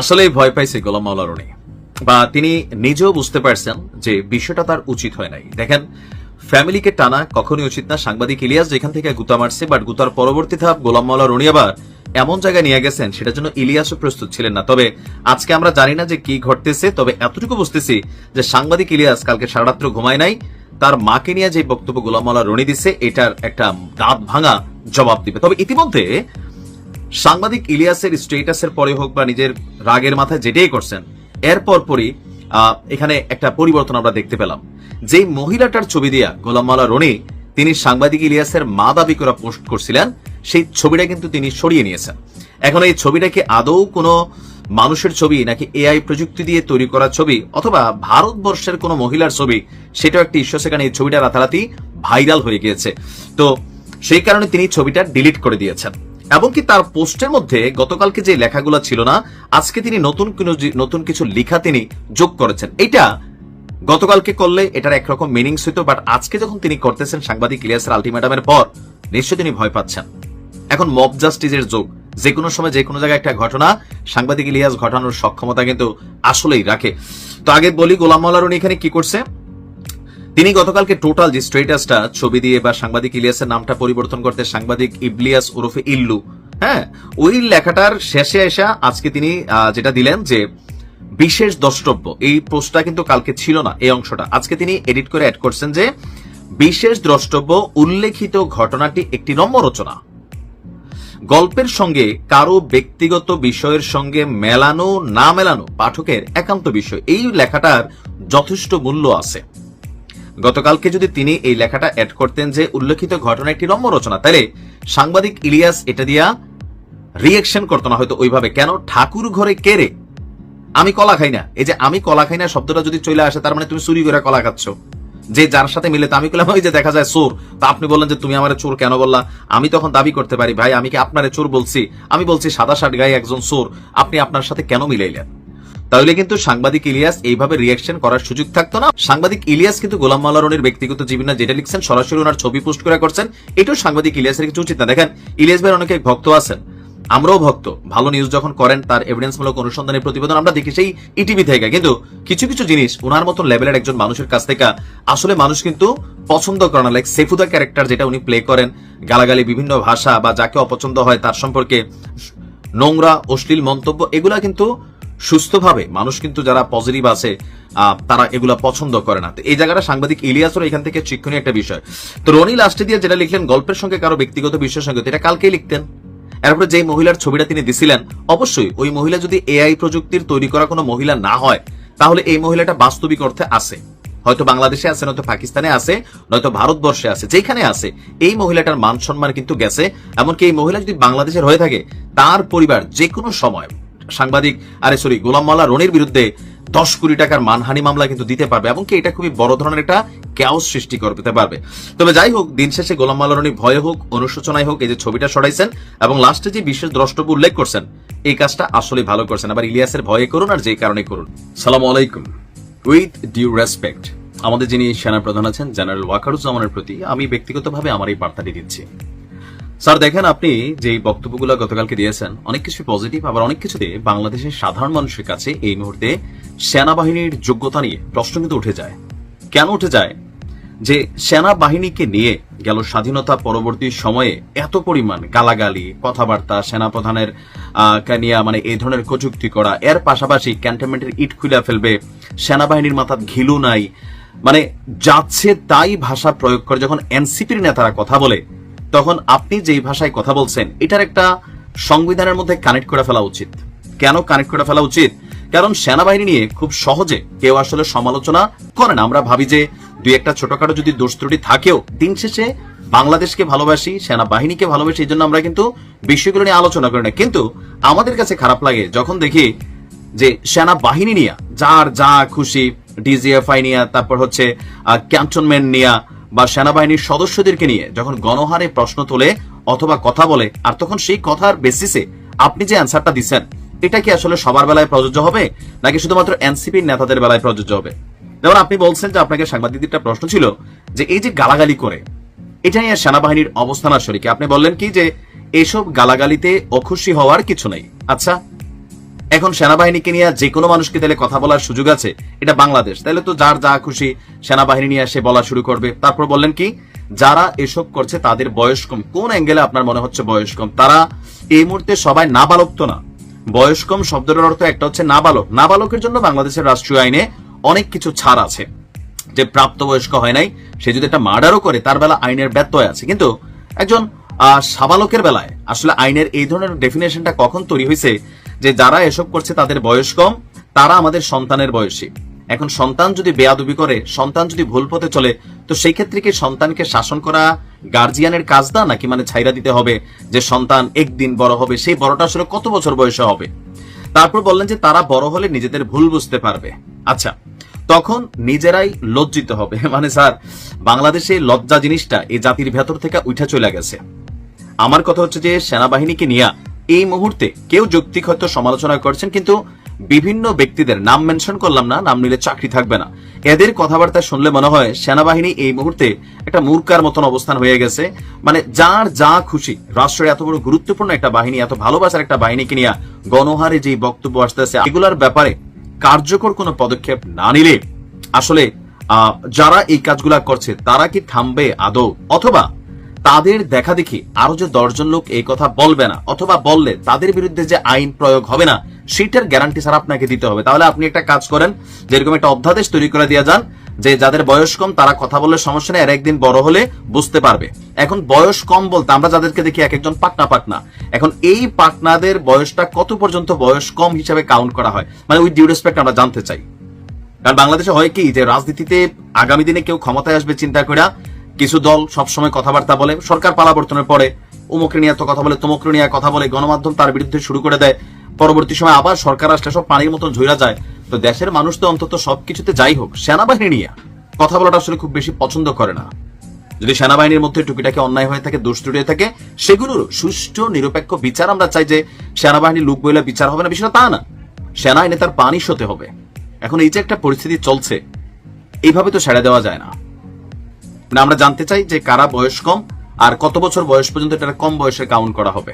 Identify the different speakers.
Speaker 1: আসলেই ভয় পাইছে গোলাম মাওলা রনি। বা তিনি নিজেও বুঝতে পারছেন যে বিষয়টা তার উচিত হয় নাই। দেখেন, ফ্যামিলিকে টানা কখনোই উচিত না। সাংবাদিক ইলিয়াস যেখান থেকে গুতা মারছে, বাট গুতার পরবর্তী ধাপ গোলাম মাওলা রনি আবার এমন জায়গায় নিয়ে গেছেন, সেটার জন্য ইলিয়াসও প্রস্তুত ছিলেন না। তবে আজকে আমরা জানি না যে কি ঘটতেছে, তবে এতটুকু বুঝতেছি যে সাংবাদিক ইলিয়াস কালকে সারারাত্র ঘুমায় নাই। তার মাকে নিয়ে যে বক্তব্য গোলাম মাওলা রনি দিছে, এটার একটা দাঁত ভাঙা জবাব দিবে। তবে ইতিমধ্যে সাংবাদিক ইলিয়াসের স্টেটাসের পরে হোক বা নিজের রাগের মাথায় যেটাই করছেন এরপর পরই এখানে একটা পরিবর্তন আমরা দেখতে পেলাম। যে মহিলাটার ছবি দিয়া গোলাম মাওলা রনি তিনি সাংবাদিক ইলিয়াসের মা দাবি করা পোস্ট করছিলেন, সেই ছবিটা কিন্তু তিনি সরিয়ে নিয়েছেন। এখন এই ছবিটা কি আদৌ কোনো মানুষের ছবি নাকি এআই প্রযুক্তি দিয়ে তৈরি করা ছবি অথবা ভারতবর্ষের কোনো মহিলার ছবি, সেটাও একটি ইস্যু, সেখানে এই ছবিটা রাতারাতি ভাইরাল হয়ে গিয়েছে। তো সেই কারণে তিনি ছবিটা ডিলিট করে দিয়েছেন। এমনকি তার পোস্টের মধ্যে গতকালকে যে লেখাগুলো ছিল না, আজকে তিনি নতুন নতুন কিছু লেখা তিনি যোগ করেছেন। এটা গতকালকে করলে এটার একরকম মিনিংস হইতো বাট আজকে যখন তিনি করতেছেন সাংবাদিক ইলিয়াসের আলটিমেটামের পর, নিশ্চয়ই তিনি ভয় পাচ্ছেন। এখন মব জাস্টিসের যোগ। যে কোনো সময় যে কোনো জায়গায় একটা ঘটনা সাংবাদিক ইলিয়াস ঘটানোর সক্ষমতা কিন্তু আসলেই রাখে। তো আগে বলি, গোলাম মাওলা এখানে কি করছে? তিনি গতকালকে টোটাল যে স্ট্রেটাসটা ছবি দিয়ে বা সাংবাদিক ইলিয়াসের নামটা পরিবর্তন করতে সাংবাদিক ইবলিয়াস ওরফে ইল্লু হ্যাঁ ওই লেখাটার শেষে এসে আজকে তিনি যেটা দিলেন যে বিশেষ দ্রষ্টব্য এই পোস্টটা কিন্তু কালকে ছিল না, এই অংশটা। আজকে তিনি এডিট করে অ্যাড করছেন যে বিশেষ দ্রষ্টব্য উল্লেখিত ঘটনাটি একটি নম্র রচনা। গল্পের সঙ্গে কারও ব্যক্তিগত বিষয়ের সঙ্গে মেলানো, না মেলানো পাঠকের একান্ত বিষয়, এই লেখাটার যথেষ্ট মূল্য আছে। গতকালকে যদি তিনি এই লেখাটা অ্যাড করতেন যে উল্লেখিত ঘটনা একটি নম্র রচনা, তাহলে সাংবাদিক ইলিয়াস এটা দিয়া রিয়েকশন করতো না হয়তো ওইভাবে। কেন? ঠাকুর ঘরে কেড়ে আমি কলা খাই না। এই যে আমি কলা খাই না, শব্দটা যদি চলে আসে, তার মানে তুমি চুরি করে কলা খাচ্ছ। যে যার সাথে মিলে, তো আমি বললাম ওই যে দেখা যায় চোর। তা আপনি বললেন যে তুমি আমার চোর কেন বললা? আমি তখন দাবি করতে পারি, ভাই, আমি কি আপনারে চোর বলছি? আমি বলছি, সাদা শার্ট গায়ে একজন চোর। আপনি আপনার সাথে কেন মিলাইলেন? তাহলে কিন্তু সাংবাদিক ইলিয়াস এইভাবে রিয়াকশন করার সুযোগ থাকতো না। সাংবাদিক ইলিয়াস কিন্তু গোলাম মাল্লা রনির ব্যক্তিগত জীবনে যেটা লিখছেন, সরাসরি ওনার ছবি পোস্ট করে করছেন, এটাও সাংবাদিক ইলিয়াসের কিছু উচিত না। দেখেন, ইলিয়াস ভাইয়ের অনেকে ভক্ত আছেন, আমরাও ভক্ত, ভালো নিউজ যখন করেন, তার এভিডেন্সমূলক অনুসন্ধানের প্রতিবেদন আমরা দেখি সেই ইটিভি থেকে। কিন্তু কিছু কিছু জিনিস ওনার মতন লেভেলের একজন মানুষের কাছ থেকে আসলে মানুষ কিন্তু পছন্দ করে না। লাইক সেফুদা ক্যারেক্টার যেটা উনি প্লে করেন, গালাগালি বিভিন্ন ভাষা বা যাকে অপছন্দ হয় তার সম্পর্কে নোংরা, অশ্লীল মন্তব্য, এগুলা কিন্তু সুস্থভাবে, মানুষ কিন্তু যারা পজিটিভ আছে তারা এগুলা পছন্দ করে না। তো এই জায়গাটা সাংবাদিক ইলিয়াসের এখান থেকে শিক্ষণীয় একটা বিষয়। তো রনি লাস্টে দিয়ে যেটা লিখলেন, গল্পের সঙ্গে কারও ব্যক্তিগত বিষয়ের সঙ্গে এটা কালকেই লিখতেন। এরপরে যে মহিলার ছবিটা তিনি দিছিলেন, অবশ্যই ওই মহিলা যদি এআই প্রযুক্তির তৈরি করা কোনো মহিলা না হয়, তাহলে এই মহিলাটা বাস্তবিক অর্থে আছে। হয়তো বাংলাদেশে আছে, নয়তো পাকিস্তানে আছে, নয়তো ভারতবর্ষে আছে, যেখানে আছে, এই মহিলাটার মান সম্মান কিন্তু গেছে। এমনকি এই মহিলা যদি বাংলাদেশের হয়ে থাকে, তার পরিবার যে কোনো সময় সাংবাদিক, আরে সরি গোলাম মাল্লা রনির বিরুদ্ধে দশ কোটি টাকার মানহানি মামলা কিন্তু দিতে পারবে এবং কি এটা খুবই বড় ধরনের একটা ক্যাওস সৃষ্টি করতে পারবে। তবে যাই হোক, দিন শেষে গোলাম মাল্লা রনি ভয়ে হোক, অনুশোচনায় হোক, এই যে ছবিটা সরাইছেন, এবং লাস্টে যে বিশেষ দ্রষ্টব্য উল্লেখ করছেন, এই কাজটা আসলে ভালো করছেন। আবার ইলিয়াসের ভয়ে করুন আর যে কারণে করুন। সালাম আলাইকুম। উইথ ডিউ রেসপেক্ট, আমাদের যিনি সেনা প্রধান আছেন, জেনারেল ওয়াকারুজ্জামানের প্রতি আমি ব্যক্তিগতভাবে আমার এই বার্তাটি দিচ্ছি। স্যার, দেখেন আপনি যে বক্তব্যগুলো গতকালকে দিয়েছেন, অনেক কিছু পজিটিভ আবার অনেক কিছুতে বাংলাদেশের সাধারণ মানুষের কাছে এই মুহূর্তে সেনাবাহিনীর যোগ্যতা নিয়ে প্রশ্ন কিন্তু উঠে যায়। কেন উঠে যায়? যে সেনাবাহিনীকে নিয়ে গেল স্বাধীনতা পরবর্তী সময়ে এত পরিমাণ গালাগালি, কথাবার্তা, সেনাপ্রধানের নিয়ে মানে এই ধরনের কটূক্তি করা, এর পাশাপাশি ক্যান্টনমেন্টের ইট খুলে ফেলবে, সেনাবাহিনীর মাথার ঘিলু নাই মানে যাচ্ছে তাই ভাষা প্রয়োগ করে যখন এনসিপির নেতারা কথা বলে তখন আপনি যেই ভাষায় কথা বলছেন, এটার একটা সংবিধানের মধ্যে কানেক্ট করে ফেলা উচিত। কেন কানেক্ট করে ফেলা উচিত? কারণ সেনাবাহিনী নিয়ে খুব সহজে কেউ আসলে সমালোচনা করে না। আমরা ভাবি যে দুই একটা ছোটখাটো যদি দোষ ত্রুটি থাকেও, দিন শেষে বাংলাদেশকে ভালোবাসি, সেনাবাহিনীকে ভালোবাসি, এই জন্য আমরা কিন্তু বিষয়গুলো নিয়ে আলোচনা করি না। কিন্তু আমাদের কাছে খারাপ লাগে যখন দেখি যে সেনাবাহিনী নিয়ে যার যা খুশি ডিজিএফআই নিয়ে, তারপর হচ্ছে ক্যান্টনমেন্ট নিয়ে বা সেনাবাহিনীর সদস্যদেরকে নিয়ে যখন গণহারে প্রশ্ন তোলে অথবা কথা বলে, আর তখন সেই কথার বেসিসে আপনি যে অ্যান্সারটা দিচ্ছেন, এটা কি আসলে সবার বেলায় প্রযোজ্য হবে? নাকি শুধুমাত্র এনসিপির নেতাদের বেলায় প্রযোজ্য হবে? যেমন আপনি বলছেন যে আপনাকে সাংবাদিকদের প্রশ্ন ছিল যে এই যে গালাগালি করে এটা নিয়ে সেনাবাহিনীর অবস্থান আসলে কি আপনি বললেন কি যে এসব গালাগালিতে অখুশি হওয়ার কিছু নেই। আচ্ছা এখন সেনাবাহিনীকে নিয়ে যে কোনো মানুষকে তাহলে কথা বলার সুযোগ আছে, এটা বাংলাদেশ। তাহলে তো যার যা খুশি সেনাবাহিনী নিয়ে এসে বলা শুরু করবে। তারপর বললেন কি, যারা এসব করছে তাদের বয়স কম। কোন অ্যাঙ্গেলে আপনার মনে হচ্ছে বয়স কম? তারা এই মুহূর্তে সবাই নাবালক তো না। বয়স কম শব্দটার অর্থ একটা হচ্ছে নাবালক। নাবালকের জন্য বাংলাদেশের রাষ্ট্রীয় আইনে অনেক কিছু ছাড় আছে। যে প্রাপ্তবয়স্ক হয় নাই, সে যদি একটা মার্ডারও করে, তার বেলা আইনের ব্যত্যয় আছে। কিন্তু একজন সাবালকের বেলায় আসলে আইনের এই ধরনের ডেফিনেশনটা কখন তৈরি হয়েছে যে যারা এসব করছে তাদের বয়স কম, তারা আমাদের সন্তানের বয়সী। এখন সন্তান যদি বেয়াদবি করে, সন্তান যদি ভুল পথে চলে, তো সেই ক্ষেত্রে কি সন্তানকে শাসন করা গার্জিয়ানের কাজ না নাকি মানে ছাইরা দিতে হবে যে সন্তান একদিন বড় হবে, সেই বড়টা আসলে কত বছর বয়সে হবে? তারপর বললেন যে তারা বড় হলে নিজেদের ভুল বুঝতে পারবে। আচ্ছা তখন নিজেরাই লজ্জিত হবে। মানে স্যার, বাংলাদেশে লজ্জা জিনিসটা এই জাতির ভেতর থেকে উঠে চলে গেছে। আমার কথা হচ্ছে যে সেনাবাহিনীকে নিয়ে এই মুহূর্তে কেউ যৌক্তিক হয়তো সমালোচনা করছেন, কিন্তু বিভিন্ন ব্যক্তিদের নাম মেনশন করলাম না, নাম নিলে চাকরি থাকবে না। এদের কথাবার্তা শুনলে মনে হয় সেনাবাহিনী এই মুহূর্তে একটা মূর্খার মতন অবস্থান হয়ে গেছে। মানে যার যা খুশি, রাষ্ট্রের এত বড় গুরুত্বপূর্ণ একটা বাহিনী, এত ভালোবাসার একটা বাহিনীকে নিয়ে গণহারে যে বক্তব্য আসতেছে, এগুলার ব্যাপারে কার্যকর কোনো পদক্ষেপ না নিলে আসলে যারা এই কাজগুলা করছে, তারা কি থামবে আদৌ? অথবা তাদের দেখা দেখি আরও যে দশজন লোক এই কথা বলবে না, অথবা বললে তাদের বিরুদ্ধে যে আইন প্রয়োগ হবে না, সেটার গ্যারান্টি স্যার আপনাকে দিতে হবে। তাহলে আপনি একটা কাজ করেন, যেরকম একটা অধ্যাদেশ তৈরি করে দিয়ে যান, যে যাদের বয়স কম তারা কথা বললে সমস্যা নেই, আর একদিন বড় হলে বুঝতে পারবে। এখন বয়স কম বলতে আমরা যাদেরকে দেখি এক একজন পাটনা পাটনা, এখন এই পাটনাদের বয়সটা কত পর্যন্ত বয়স কম হিসাবে কাউন্ট করা হয়? মানে উইথ ডিউ রেসপেক্ট আমরা জানতে চাই। কারণ বাংলাদেশে হয় কি যে রাজনীতিতে আগামী দিনে কেউ ক্ষমতায় আসবে চিন্তা করে কিছু দল সবসময় কথাবার্তা বলে, সরকার পালাবর্তনের পরে উমুকরে নিয়ে এত কথা বলে, তমুকরে নিয়ে কথা বলে, গণমাধ্যম তার বিরুদ্ধে শুরু করে দেয়। পরবর্তী সময় আবার সরকার আসলে সব পানির মতন ঝইরা যায়। তো দেশের মানুষ তো অন্তত সবকিছুতে যাই হোক, সেনাবাহিনী নিয়ে কথা বলাটা আসলে খুব বেশি পছন্দ করে না। যদি সেনাবাহিনীর মধ্যে টুকিটাকে অন্যায় হয়ে থাকে দোষ ত্রুটি হয়ে থাকে, সেগুলোর সুষ্ঠু, নিরপেক্ষ বিচার আমরা চাই যে সেনাবাহিনীর লুক বইলে বিচার হবে না, বিষয়টা তা না। সেনা আইনে তার পানি হতে হবে। এখন এই যে একটা পরিস্থিতি চলছে, এইভাবে তো ছেড়ে দেওয়া যায় না। মানে আমরা জানতে চাই যে কারা বয়স কম আর কত বছর বয়স পর্যন্ত এটা কম বয়সে কাউন্ট করা হবে।